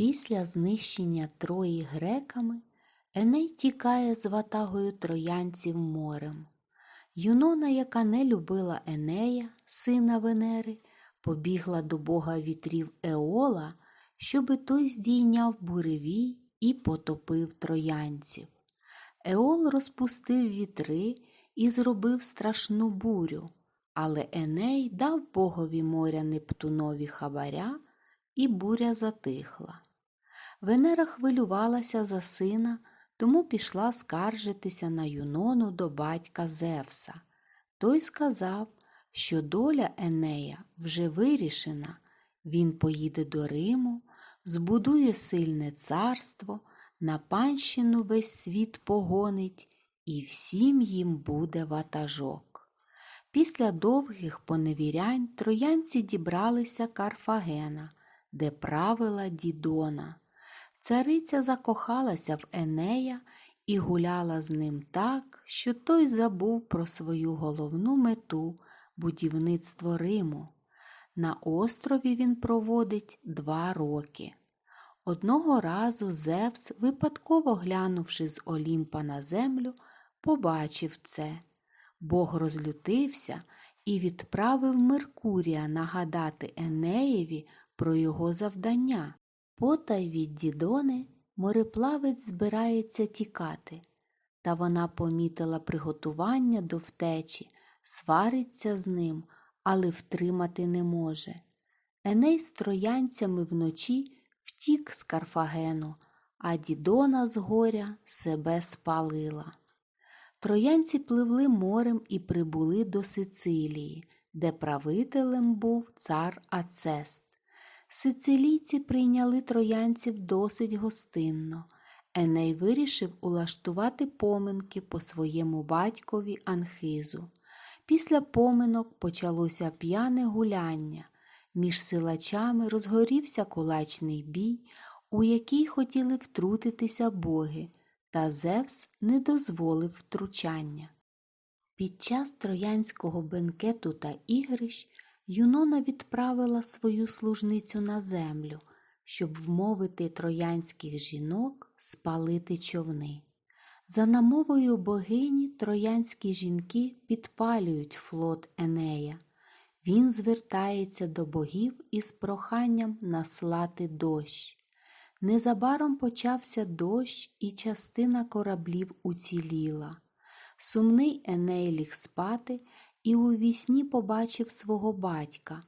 Після знищення Трої греками Еней тікає з ватагою троянців морем. Юнона, яка не любила Енея, сина Венери, побігла до бога вітрів Еола, щоби той здійняв буревій і потопив троянців. Еол розпустив вітри і зробив страшну бурю, але Еней дав богові моря Нептунові хабаря, і буря затихла. Венера хвилювалася за сина, тому пішла скаржитися на Юнону до батька Зевса. Той сказав, що доля Енея вже вирішена, він поїде до Риму, збудує сильне царство, на панщину весь світ погонить, і всім їм буде ватажок. Після довгих поневірянь троянці дібралися Карфагена, де правила Дідона. Цариця закохалася в Енея і гуляла з ним так, що той забув про свою головну мету будівництво Риму. На острові він проводить два роки. Одного разу Зевс, випадково глянувши з Олімпа на землю, побачив це. Бог розлютився і відправив Меркурія нагадати Енеєві про його завдання. Потай від Дідони мореплавець збирається тікати, та вона помітила приготування до втечі, свариться з ним, але втримати не може. Еней з троянцями вночі втік з Карфагену, а Дідона з горя себе спалила. Троянці пливли морем і прибули до Сицилії, де правителем був цар Ацест. Сицилійці прийняли троянців досить гостинно. Еней вирішив улаштувати поминки по своєму батькові Анхизу. Після поминок почалося п'яне гуляння. Між силачами розгорівся кулачний бій, у який хотіли втрутитися боги, та Зевс не дозволив втручання. Під час троянського бенкету та ігрищ Юнона відправила свою служницю на землю, щоб вмовити троянських жінок спалити човни. За намовою богині троянські жінки підпалюють флот Енея. Він звертається до богів із проханням наслати дощ. Незабаром почався дощ, і частина кораблів уціліла. Сумний Еней ліг спати і у вісні побачив свого батька.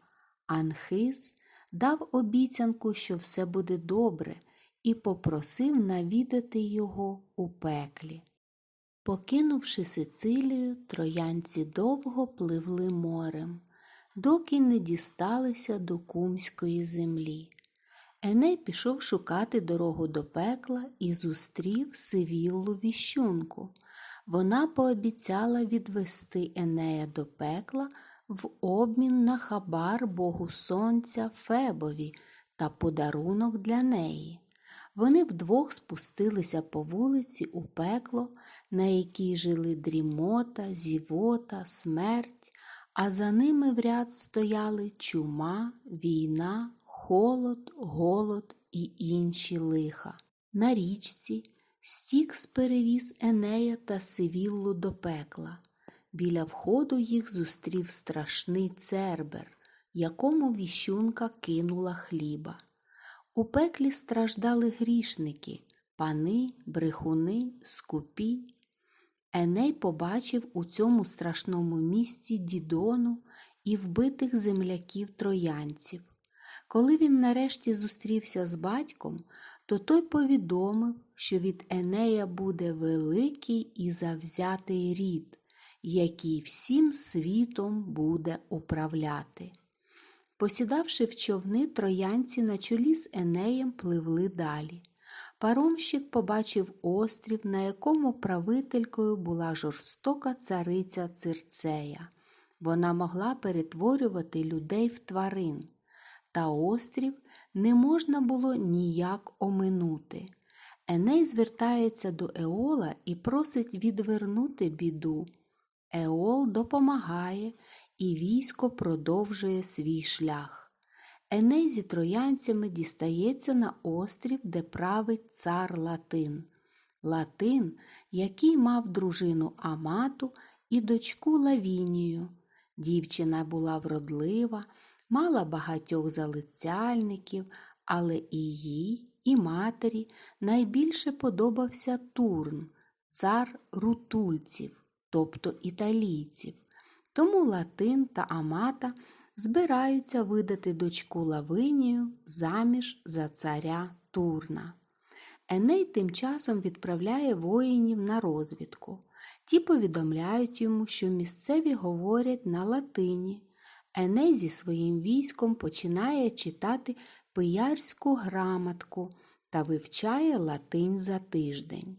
Анхис дав обіцянку, що все буде добре, і попросив навідати його у пеклі. Покинувши Сицилію, троянці довго пливли морем, доки не дісталися до кумської землі. Еней пішов шукати дорогу до пекла і зустрів Сивіллу віщунку. Вона пообіцяла відвести Енея до пекла в обмін на хабар Богу Сонця Фебові та подарунок для неї. Вони вдвох спустилися по вулиці у пекло, на якій жили дрімота, зівота, смерть, а за ними в ряд стояли чума, війна, холод, голод і інші лиха. На річці Стікс перевіз Енея та Сивіллу до пекла. Біля входу їх зустрів страшний цербер, якому віщунка кинула хліба. У пеклі страждали грішники, пани, брехуни, скупі. Еней побачив у цьому страшному місці Дідону і вбитих земляків троянців. Коли він нарешті зустрівся з батьком, то той повідомив, що від Енея буде великий і завзятий рід, який всім світом буде управляти. Посідавши в човни, троянці на чолі з Енеєм пливли далі. Паромщик побачив острів, на якому правителькою була жорстока цариця Цирцея. Вона могла перетворювати людей в тварин, та острів не можна було ніяк оминути. Еней звертається до Еола і просить відвернути біду. Еол допомагає, і військо продовжує свій шлях. Еней зі троянцями дістається на острів, де править цар Латин. Латин, який мав дружину Амату і дочку Лавінію. Дівчина була вродлива, мала багатьох залицяльників, але і їй, і матері найбільше подобався Турн, цар рутульців, тобто італійців. Тому Латин та Амата збираються видати дочку Лавинію заміж за царя Турна. Еней тим часом відправляє воїнів на розвідку. Ті повідомляють йому, що місцеві говорять на латині. Еней зі своїм військом починає читати пиярську грамотку та вивчає латинь за тиждень.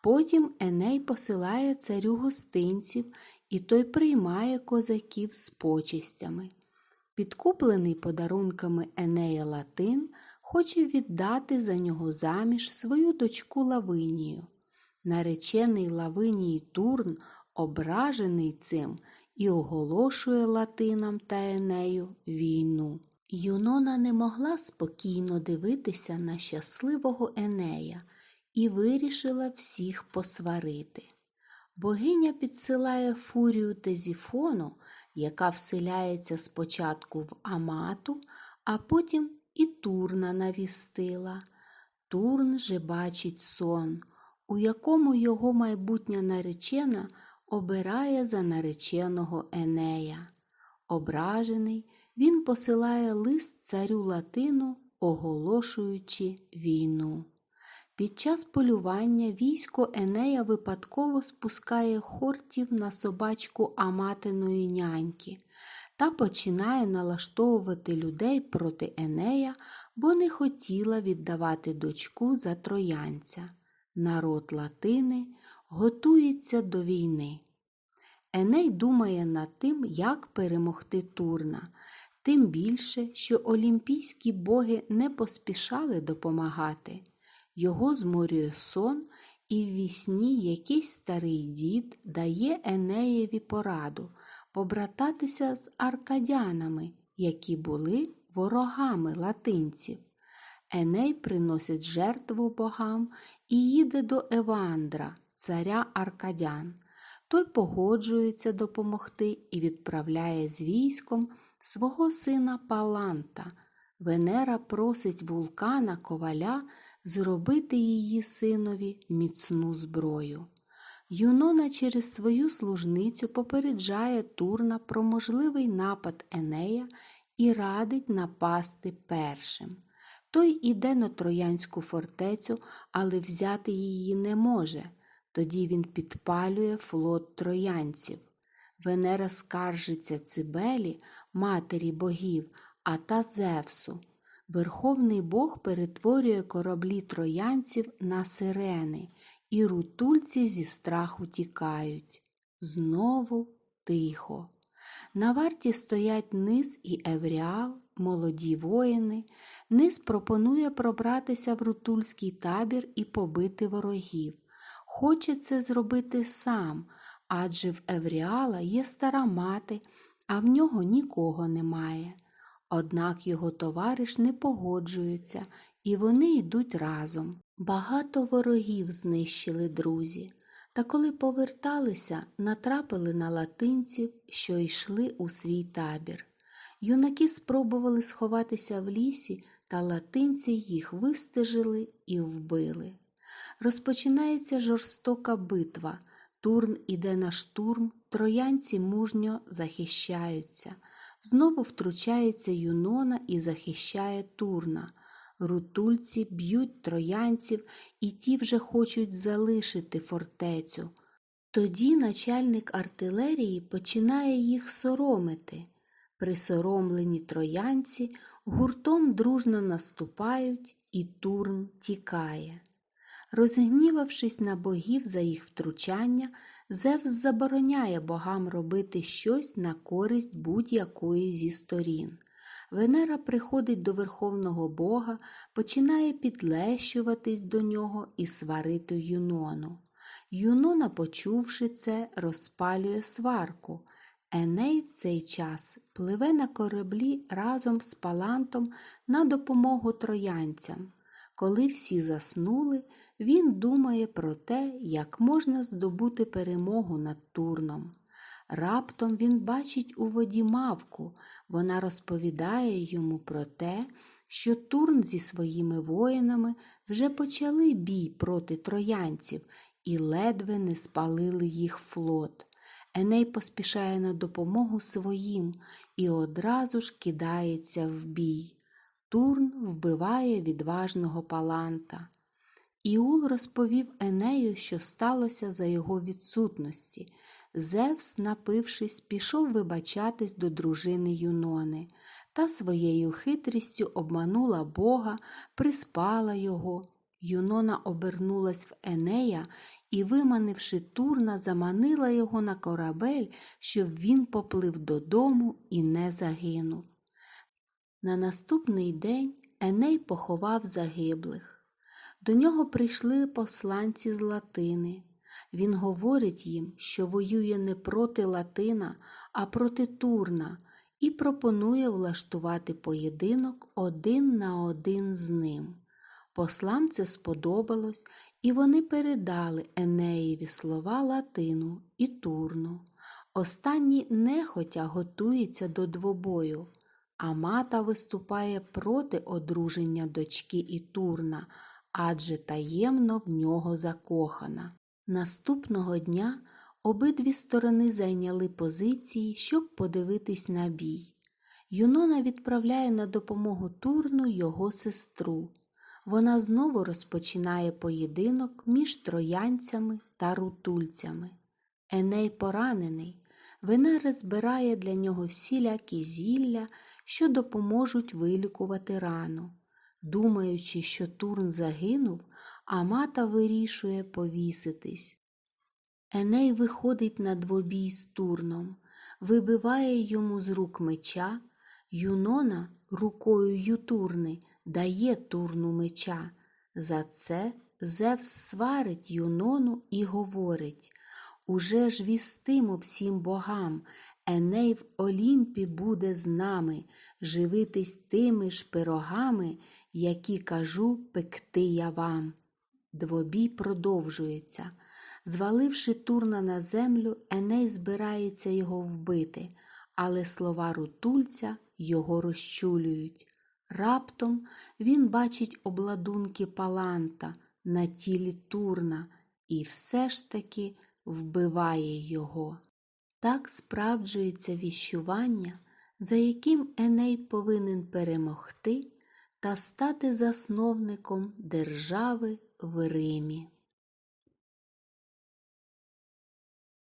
Потім Еней посилає царю гостинців, і той приймає козаків з почестями. Підкуплений подарунками Енея Латин хоче віддати за нього заміж свою дочку Лавинію. Наречений Лавинії Турн, ображений цим, і оголошує Латинам та Енею війну. Юнона не могла спокійно дивитися на щасливого Енея і вирішила всіх посварити. Богиня підсилає фурію Тезіфону, яка вселяється спочатку в Амату, а потім і Турна навістила. Турн же бачить сон, у якому його майбутня наречена обирає за нареченого Енея. Ображений, він посилає лист царю Латину, оголошуючи війну. Під час полювання військо Енея випадково спускає хортів на собачку Аматиної няньки та починає налаштовувати людей проти Енея, бо не хотіла віддавати дочку за троянця. Народ Латини готується до війни. Еней думає над тим, як перемогти Турна, тим більше, що олімпійські боги не поспішали допомагати. Його зморює сон, і в вісні якийсь старий дід дає Енеєві пораду побрататися з аркадянами, які були ворогами латинців. Еней приносить жертву богам і їде до Евандра, царя Аркадян. Той погоджується допомогти і відправляє з військом свого сина Паланта. Венера просить вулкана коваля зробити її синові міцну зброю. Юнона через свою служницю попереджає Турна про можливий напад Енея і радить напасти першим. Той іде на Троянську фортецю, але взяти її не може. Тоді він підпалює флот троянців. Венера скаржиться Цибелі, матері богів, а та Зевсу. Верховний Бог перетворює кораблі троянців на сирени, і рутульці зі страху тікають. Знову тихо. На варті стоять Низ і Евріал, молоді воїни. Низ пропонує пробратися в рутульський табір і побити ворогів. Хоче це зробити сам, адже в Евріала є стара мати, а в нього нікого немає. Однак його товариш не погоджується, і вони йдуть разом. Багато ворогів знищили друзі, та коли поверталися, натрапили на латинців, що йшли у свій табір. Юнаки спробували сховатися в лісі, та латинці їх вистежили і вбили. Розпочинається жорстока битва. Турн іде на штурм, троянці мужньо захищаються. Знову втручається Юнона і захищає Турна. Рутульці б'ють троянців, і ті вже хочуть залишити фортецю. Тоді начальник артилерії починає їх соромити. Присоромлені троянці гуртом дружно наступають, і Турн тікає. Розгнівавшись на богів за їх втручання, Зевс забороняє богам робити щось на користь будь-якої зі сторін. Венера приходить до верховного бога, починає підлещуватись до нього і сварити Юнону. Юнона, почувши це, розпалює сварку. Еней в цей час пливе на кораблі разом з Палантом на допомогу троянцям. Коли всі заснули, він думає про те, як можна здобути перемогу над Турном. Раптом він бачить у воді мавку. Вона розповідає йому про те, що Турн зі своїми воїнами вже почали бій проти троянців і ледве не спалили їх флот. Еней поспішає на допомогу своїм і одразу ж кидається в бій. Турн вбиває відважного паланта. Іул розповів Енею, що сталося за його відсутності. Зевс, напившись, пішов вибачатись до дружини Юнони та своєю хитрістю обманула Бога, приспала його. Юнона обернулась в Енея і, виманивши Турна, заманила його на корабель, щоб він поплив додому і не загинув. На наступний день Еней поховав загиблих. До нього прийшли посланці з Латини. Він говорить їм, що воює не проти Латина, а проти Турна, і пропонує влаштувати поєдинок один на один з ним. Послам це сподобалось, і вони передали Енеєві слова Латину і Турну. Останній нехотя готується до двобою, а мата виступає проти одруження дочки і Турна, адже таємно в нього закохана. Наступного дня обидві сторони зайняли позиції, щоб подивитись на бій. Юнона відправляє на допомогу Турну його сестру. Вона знову розпочинає поєдинок між троянцями та рутульцями. Еней поранений, Венера збирає для нього всілякі зілля, що допоможуть вилікувати рану. Думаючи, що Турн загинув, Амата вирішує повіситись. Еней виходить на двобій з Турном, вибиває йому з рук меча, Юнона рукою Ютурни дає Турну меча. За це Зевс сварить Юнону і говорить Уже ж вістимо всім богам, Еней в Олімпі буде з нами, живитись тими ж пирогами, які кажу пекти я вам. Двобій продовжується. Зваливши Турна на землю, Еней збирається його вбити, але слова рутульця його розчулюють. Раптом він бачить обладунки паланта на тілі Турна і все ж таки вбиває його. Так справджується віщування, за яким Еней повинен перемогти та стати засновником держави в Римі.